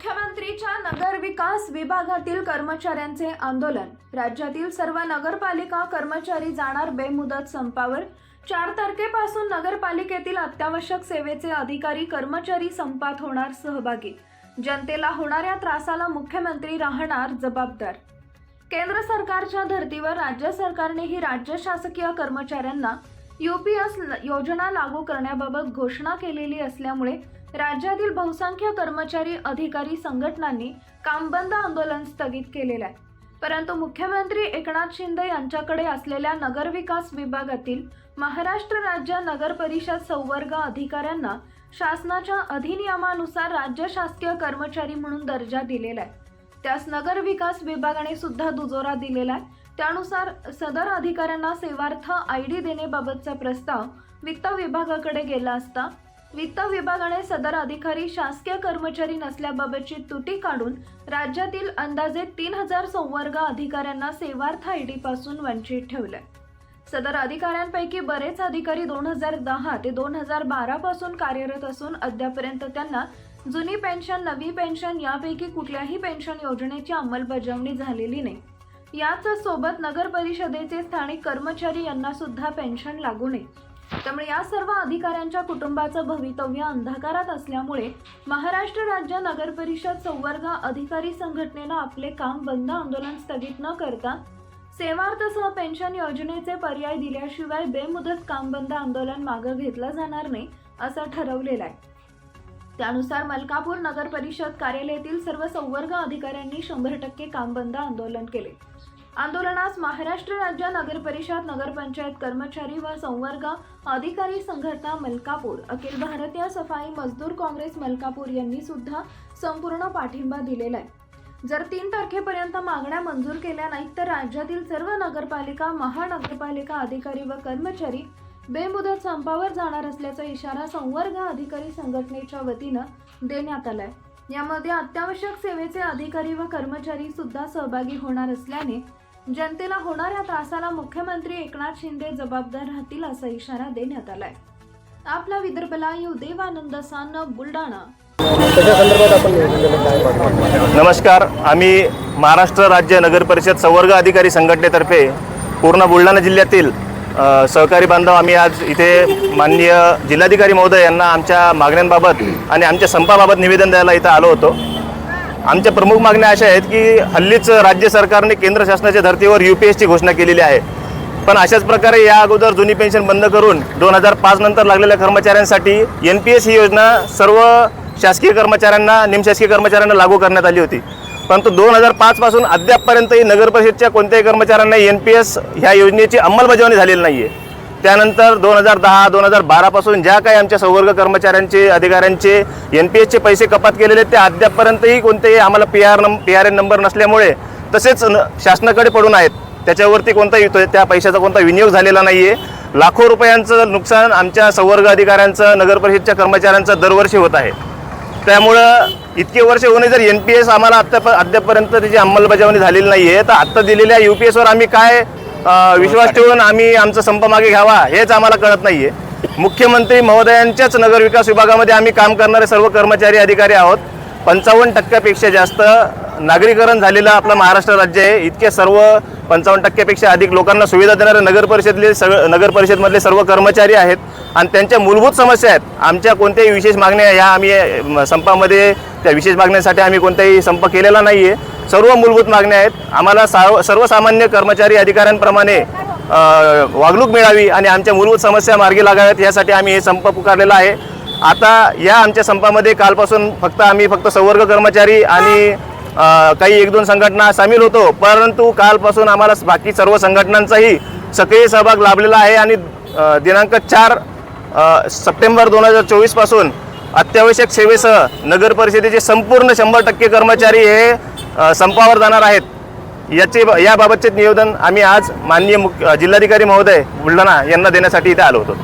मुख्यमंत्रीच्या नगर विकास विभागातील कर्मचाऱ्यांचे आंदोलन. राज्यातील सर्व नगरपालिका कर्मचारी जाणार बेमुदत संपावर. चार तारखेपासून नगरपालिकेतील अत्यावश्यक सेवेचे अधिकारी कर्मचारी संपात होणार सहभागी. जनतेला होणाऱ्या त्रासाला मुख्यमंत्री राहणार जबाबदार. केंद्र सरकारच्या धर्तीवर राज्य सरकारनेही राज्य शासकीय कर्मचाऱ्यांना यूपीएस योजना लागू करण्याबाबत घोषणा केलेली असल्यामुळे राज्यातील बहुसंख्य कर्मचारी अधिकारी संघटनांनी कामबंद आंदोलन स्थगित केलेलं आहे. परंतु मुख्यमंत्री एकनाथ शिंदे यांच्याकडे असलेल्या नगरविकास विभागातील महाराष्ट्र राज्य नगर परिषद संवर्ग अधिकाऱ्यांना शासनाच्या अधिनियमानुसार राज्य शासकीय कर्मचारी म्हणून दर्जा दिलेला आहे. त्यास नगर विकास विभागाने सुद्धा दुजोरा दिलेला आहे. त्यानुसार सदर अधिकाऱ्यांना सेवार्थ आय डी देण्याबाबतचा प्रस्ताव वित्त विभागाकडे गेला असता वित्त विभागाने सदर अधिकारी शासकीय कर्मचारी नसल्याबाबतची तुटी काढून राज्यातील अंदाजे तीन हजार संवर्ग अधिकाऱ्यांना सेवार्थ आय डी पासून वंचित ठेवलंय. सदर अधिकाऱ्यांपैकी बरेच अधिकारी दोन हजार दहा ते दोन हजार बारा पासून कार्यरत असून अद्यापर्यंत त्यांना जुनी पेन्शन नवी पेन्शन यापैकी कुठल्याही पेन्शन योजनेची अंमलबजावणी झालेली नाही. याच सोबत नगर परिषदेचे स्थानिक कर्मचारी यांना सुद्धा पेन्शन लागू नये. त्यामुळे या सर्व अधिकाऱ्यांच्या कुटुंबाचं भवितव्य अंधकारात असल्यामुळे महाराष्ट्र राज्य नगर परिषद संवर्ग अधिकारी संघटनेनं आपले काम बंद आंदोलन स्थगित न करता सेवार्थसह पेन्शन योजनेचे पर्याय दिल्याशिवाय बेमुदत काम बंद आंदोलन मागं घेतलं जाणार नाही असं ठरवलेलं आहे. त्यानुसार मलकापूर नगर परिषद कार्यालयातील सर्व संवर्ग अधिकाऱ्यांनी शंभर टक्के काम बंद आंदोलन केले. आंदोलनास महाराष्ट्र राज्य नगर परिषद नगरपंचायत कर्मचारी व संवर्ग अधिकारी संघटना मलकापूर अखिल भारतीय सफाई मजदूर काँग्रेस मलकापूर यांनी सुद्धा संपूर्ण पाठिंबा दिलेला आहे. जर तीन तारखेपर्यंत मागण्या मंजूर केल्या नाहीत तर राज्यातील सर्व नगरपालिका महानगरपालिका अधिकारी व कर्मचारी बेमुदत संपावर जाणार असल्याचा इशारा संवर्ग अधिकारी संघटनेच्या वतीनं देण्यात आलाय. यामध्ये अत्यावश्यक सेवेचे अधिकारी व कर्मचारी सुद्धा सहभागी होणार असल्याने जनतेला होणाऱ्या त्रासाला मुख्यमंत्री एकनाथ शिंदे जबाबदार राहतील असा इशारा देण्यात आलाय. आपला विदर्भ लाईव्ह देवानंद सान पाठवलं? नमस्कार आम्ही महाराष्ट्र राज्य नगर परिषद संवर्ग अधिकारी संघटनेतर्फे पूर्ण बुलढाणा जिल्ह्यातील सहकारी बांधव आम्ही आज इथे माननीय जिल्हाधिकारी महोदय यांना आमच्या मागण्यांबाबत आणि आमच्या संपाबाबत निवेदन द्यायला इथं आलो होतो. आमच्या प्रमुख मागण्या अशा आहेत की हल्लीच राज्य सरकारने केंद्र शासनाच्या धर्तीवर यू पी एसची घोषणा केलेली आहे. पण अशाच प्रकारे या अगोदर जुनी पेन्शन बंद करून दोन हजार पाच नंतर लागलेल्या कर्मचाऱ्यांसाठी एन पी एस ही योजना सर्व शासकीय कर्मचाऱ्यांना निमशासकीय कर्मचाऱ्यांना लागू करण्यात आली होती. परंतु दोन हजार पाचपासून अद्यापपर्यंतही नगर परिषदच्या कोणत्याही कर्मचाऱ्यांना एन पी एस ह्या योजनेची अंमलबजावणी झालेली नाही आहे त्यानंतर दोन हजार दहा दोन हजार बारापासून ज्या काही आमच्या संवर्ग कर्मचाऱ्यांचे अधिकाऱ्यांचे एन पी एसचे पैसे कपात केलेले ते अद्यापपर्यंतही कोणतेही आम्हाला पी आर नंब पी आर एन नंबर नसल्यामुळे तसेच न शासनाकडे पडून आहेत. त्याच्यावरती कोणताही त्या पैशाचा कोणता विनियोग झालेला नाही आहे लाखो रुपयांचं नुकसान आमच्या संवर्ग अधिकाऱ्यांचं नगर परिषदच्या कर्मचाऱ्यांचं दरवर्षी होत आहे. त्यामुळं इतके वर्ष होणे जर एन पी एस आम्हाला आत्ता अद्यापर्यंत त्याची अंमलबजावणी झालेली नाही आहे तर आत्ता दिलेल्या यू पी एसवर आम्ही काय विश्वास ठेवून आम्ही आमचा संप मागे घ्यावा हेच आम्हाला कळत नाही आहे मुख्यमंत्री महोदयांच्याच नगर विकास विभागामध्ये आम्ही काम करणारे सर्व कर्मचारी अधिकारी आहोत. पंचावन्न टक्क्यापेक्षा जास्त नागरीकरण झालेलं आपलं महाराष्ट्र राज्य आहे. इतके सर्व पंचावन्न टक्क्यापेक्षा अधिक लोकांना सुविधा देणारे नगर परिषदले सग नगर परिषदमधले सर्व कर्मचारी आहेत. आणि त्यांच्या मूलभूत समस्या आहेत. आमच्या कोणत्याही विशेष मागण्या ह्या आम्ही संपामध्ये त्या विशेष मागण्यासाठी आम्ही कोणताही संप केलेला नाही आहे सर्व मूलभूत मागण्या आहेत. आम्हाला साव सर्वसामान्य कर्मचारी अधिकाऱ्यांप्रमाणे वागणूक मिळावी आणि आमच्या मूलभूत समस्या मार्गी लागाव्यात यासाठी आम्ही हे संप पुकारलेला आहे. आता या आमच्या संपामध्ये कालपासून फक्त आम्ही फक्त संवर्ग कर्मचारी आणि काही एक दोन संघटना सामील होतो. परंतु कालपासून आम्हाला बाकी सर्व संघटनांचाही सक्रिय सहभाग लाभलेला आहे आणि दिनांक चार सप्टेंबर दोन हजार चोवीसपासून अत्यावश्यक सेवेसह नगर परिषदेचे संपूर्ण शंभर टक्के कर्मचारी हे संपावर जाणार आहेत. याचे याबाबतचे निवेदन आम्ही आज माननीय मुख्य जिल्हाधिकारी महोदय बुलढाणा यांना देण्यासाठी इथे आलो होतो.